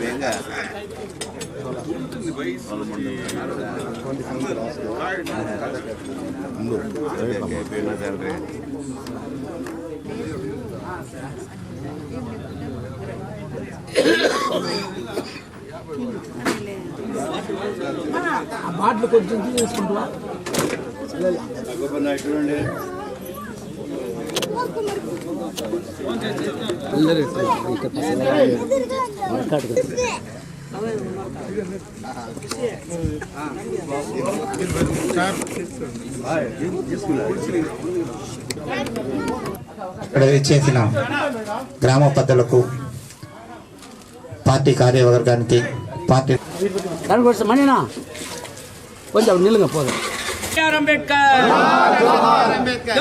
వేగంగా బాటిల్ కొంచెం తీసుకుంటావా చూడండి. అందరూ ఇక్కడ చేసిన గ్రామ పెద్దలకు పార్టీ కార్యవర్గానికి పార్టీ కొంచెం నిల్లుగా పోదాం. అంబేద్కర్. అంబేద్కర్.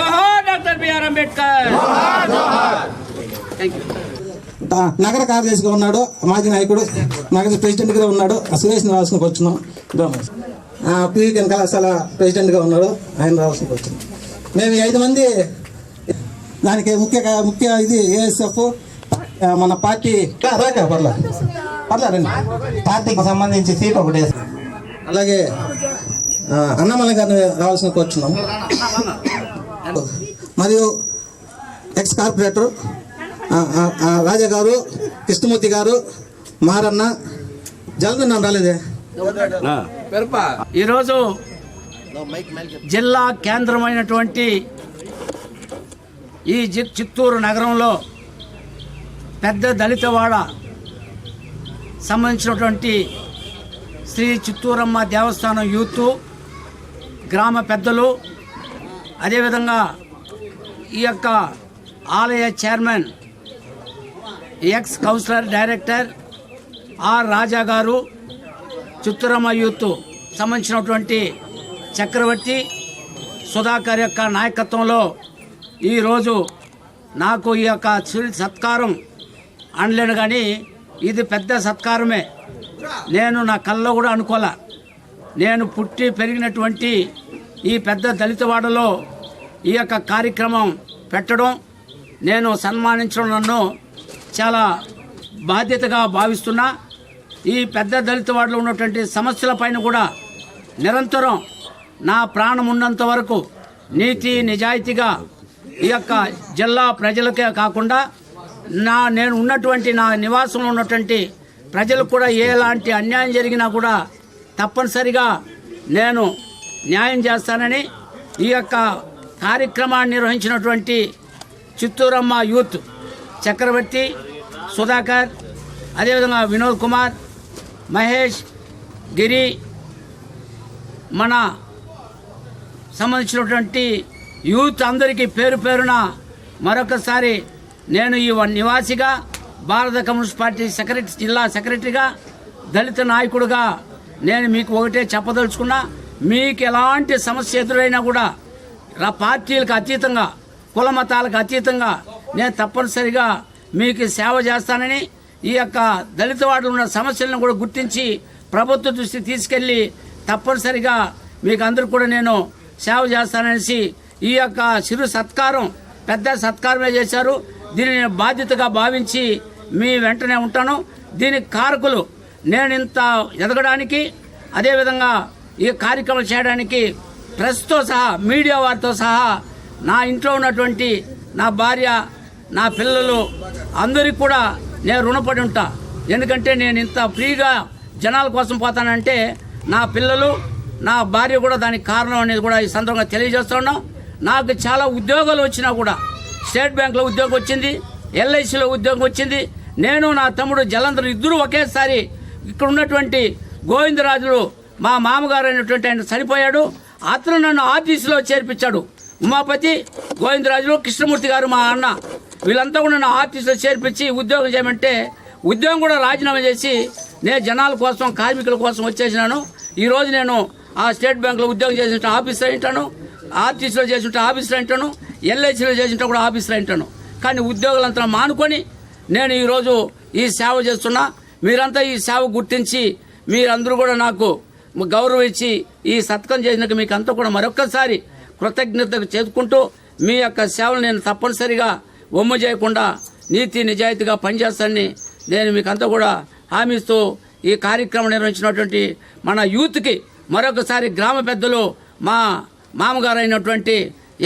నగర కార్యదర్శిగా ఉన్నాడు మాజీ నాయకుడు నగర ప్రెసిడెంట్గా ఉన్నాడు. ఆ సురేష్ రావాల్సిన వచ్చినాం. పీవీకెన్ కళాశాల ప్రెసిడెంట్గా ఉన్నాడు ఆయన రావాల్సిన వచ్చినాం. మేము ఐదు మంది దానికి ముఖ్య ముఖ్య ఇది ఏఎస్ఎఫ్ మన పార్టీ రాక పర్లా. పర్లా రండి. పార్టీకి సంబంధించి సీట్ ఒకటి. అలాగే అన్నమల గారిని రావాల్సిన కూర్చున్నాం మరియు ఎక్స్ కార్పొరేటర్ రాజా గారు కృష్ణమూర్తి గారు మారన్న జలదన్నాం రాలేదే? ఈరోజు జిల్లా కేంద్రమైనటువంటి ఈ జి- చిత్తూరు నగరంలో పెద్ద దళితవాడ సంబంధించినటువంటి శ్రీ చిత్తూరమ్మ దేవస్థానం యూత్ గ్రామ పెద్దలు అదేవిధంగా ఈ యొక్క ఆలయ chairman ex councillor director R Raja గారు చిత్తూరమ్మ యూత్ సంబంధించినటువంటి చక్రవర్తి సుధాకర్ యొక్క నాయకత్వంలో ఈరోజు నాకు ఈ యొక్క సత్కారం అనలేను కానీ ఇది పెద్ద సత్కారమే. నేను నా కళ్ళలో కూడా అనుకోలే. నేను పుట్టి పెరిగినటువంటి ఈ పెద్ద దళితవాడలో ఈ యొక్క కార్యక్రమం పెట్టడం నేను సన్మానించడం నన్ను చాలా బాధ్యతగా భావిస్తున్నా ఈ పెద్ద దళిత వాడులో ఉన్నటువంటి సమస్యల పైన కూడా నిరంతరం నా ప్రాణం ఉన్నంత వరకు నీతి నిజాయితీగా ఈ యొక్క జిల్లా ప్రజలకే కాకుండా నా నేను ఉన్నటువంటి నా నివాసంలో ఉన్నటువంటి ప్రజలకు కూడా ఎలాంటి అన్యాయం జరిగినా కూడా తప్పనిసరిగా నేను న్యాయం చేస్తానని ఈ యొక్క కార్యక్రమాన్ని నిర్వహించినటువంటి చిత్తూరమ్మ యూత్ చక్రవర్తి సుధాకర్ అదేవిధంగా వినోద్ కుమార్ మహేష్ గిరి మన సంబంధించినటువంటి యూత్ అందరికీ పేరు పేరున మరొకసారి నేను ఈ నివాసిగా భారత కమ్యూనిస్ట్ పార్టీ సెక్రటరీ జిల్లా సెక్రటరీగా దళిత నాయకుడుగా నేను మీకు ఒకటే చెప్పదలుచుకున్నా మీకు ఎలాంటి సమస్య ఎదురైనా కూడా పార్టీలకు అతీతంగా కుల మతాలకు అతీతంగా నేను తప్పనిసరిగా మీకు సేవ చేస్తానని ఈ యొక్క దళిత వాడలో ఉన్న సమస్యలను కూడా గుర్తించి ప్రభుత్వ దృష్టి తీసుకెళ్ళి తప్పనిసరిగా మీకు అందరూ కూడా నేను సేవ చేస్తాననేసి ఈ యొక్క చిరు సత్కారం పెద్ద సత్కారమే చేశారు. దీనిని బాధ్యతగా భావించి మీ వెంటనే ఉంటాను. దీనికి కారకులు నేను ఇంత ఎదగడానికి అదేవిధంగా ఈ కార్యక్రమం చేయడానికి ప్రెస్తో సహా మీడియా వారితో సహా నా ఇంట్లో ఉన్నటువంటి నా భార్య నా పిల్లలు అందరికి కూడా నేను రుణపడి ఉంటా. ఎందుకంటే నేను ఇంత ఫ్రీగా జనాల కోసం పోతానంటే నా పిల్లలు నా భార్య కూడా దానికి కారణం అనేది కూడా ఈ సందర్భంగా తెలియజేస్తున్నాం నాకు చాలా ఉద్యోగాలు వచ్చినా కూడా స్టేట్ బ్యాంక్లో ఉద్యోగం వచ్చింది ఎల్ఐసిలో ఉద్యోగం వచ్చింది. నేను నా తమ్ముడు జలంధర్ ఇద్దరు ఒకేసారి ఇక్కడ ఉన్నటువంటి గోవిందరాజులు మా మామగారు అయినటువంటి ఆయన చనిపోయాడు. అతను నన్ను ఆఫీసులో చేర్పించాడు. ఉమాపతి గోవిందరాజులు కృష్ణమూర్తి గారు మా అన్న. వీళ్ళంతా కూడా నా ఆఫీసులో చేర్పించి ఉద్యోగం చేయమంటే ఉద్యోగం కూడా రాజీనామా చేసి నేను జనాల కోసం కార్మికుల కోసం వచ్చేసినాను. ఈరోజు నేను ఆ స్టేట్ బ్యాంకులో ఉద్యోగం చేసిన ఆఫీసర్ అయింటాను ఆర్టీసీలో చేసింటే ఆఫీసర్ అంటాను ఎల్ఐసీలో చేసింటే కూడా ఆఫీసర్ అంటాను కానీ ఉద్యోగులంతా మానుకొని నేను ఈరోజు ఈ సేవ చేస్తున్నా. మీరంతా ఈ సేవ గుర్తించి మీరందరూ కూడా నాకు గౌరవించి ఈ సత్కం చేసినాక మీకు అంతా కూడా మరొక్కసారి కృతజ్ఞత చేసుకుంటూ మీ యొక్క సేవలు నేను తప్పనిసరిగా ఒమ్ము చేయకుండా నీతి నిజాయితీగా పనిచేస్తానని నేను మీకంతా కూడా హామీ ఇస్తూ ఈ కార్యక్రమం నిర్వహించినటువంటి మన యూత్కి మరొకసారి గ్రామ పెద్దలు మా మామగారు అయినటువంటి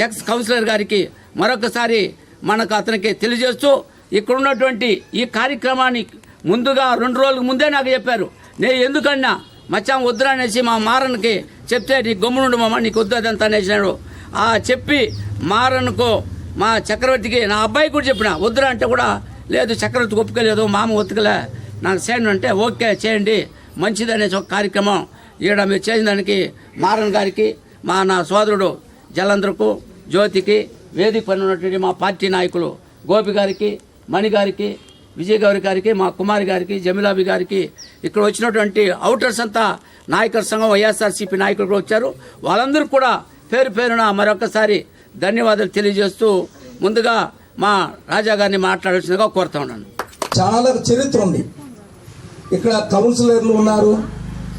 ఎక్స్ కౌన్సిలర్ గారికి మరొకసారి మనకు అతనికి తెలియజేస్తూ ఇక్కడ ఉన్నటువంటి ఈ కార్యక్రమాన్ని ముందుగా రెండు రోజులకు ముందే నాకు చెప్పారు. నేను ఎందుకన్నా మచ్చాం వద్దురా అనేసి మా మారన్కి చెప్తే నీ గమ్మునుండు మామ నీకు వద్దు అదంతా అనేసినాడు. ఆ చెప్పి మారన్కు మా చక్రవర్తికి నా అబ్బాయి కూడా చెప్పిన వద్దురా అంటే కూడా లేదు చక్రవర్తి ఒప్పుకోలేదు మామ ఒత్తుకలే నాకు చేయండి అంటే ఓకే చేయండి మంచిది అనేసి ఒక కార్యక్రమం. ఈడ మీరు చేసిన దానికి మారన్ గారికి మా నా సోదరుడు జలంధ్రకు జ్యోతికి వేదిక పని ఉన్నటువంటి మా పార్టీ నాయకులు గోపి గారికి మణి గారికి విజయ్ గౌరి గారికి మా కుమారి గారికి జమిలాబి గారికి ఇక్కడ వచ్చినటువంటి అవుటర్స్ అంతా నాయకుల సంఘం వైఎస్ఆర్సీపీ నాయకులు కూడా వచ్చారు. వాళ్ళందరూ కూడా పేరు పేరున మరొకసారి ధన్యవాదాలు తెలియజేస్తూ ముందుగా మా రాజా గారిని మాట్లాడాల్సిందిగా కోరుతా ఉన్నాను. చాలా చరిత్ర ఉంది. ఇక్కడ కౌన్సిలర్లు ఉన్నారు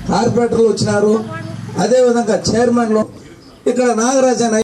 కార్పొరేటర్లు వచ్చినారు. అదేవిధంగా చైర్మన్లు. ఇక్కడ నాగరాజన్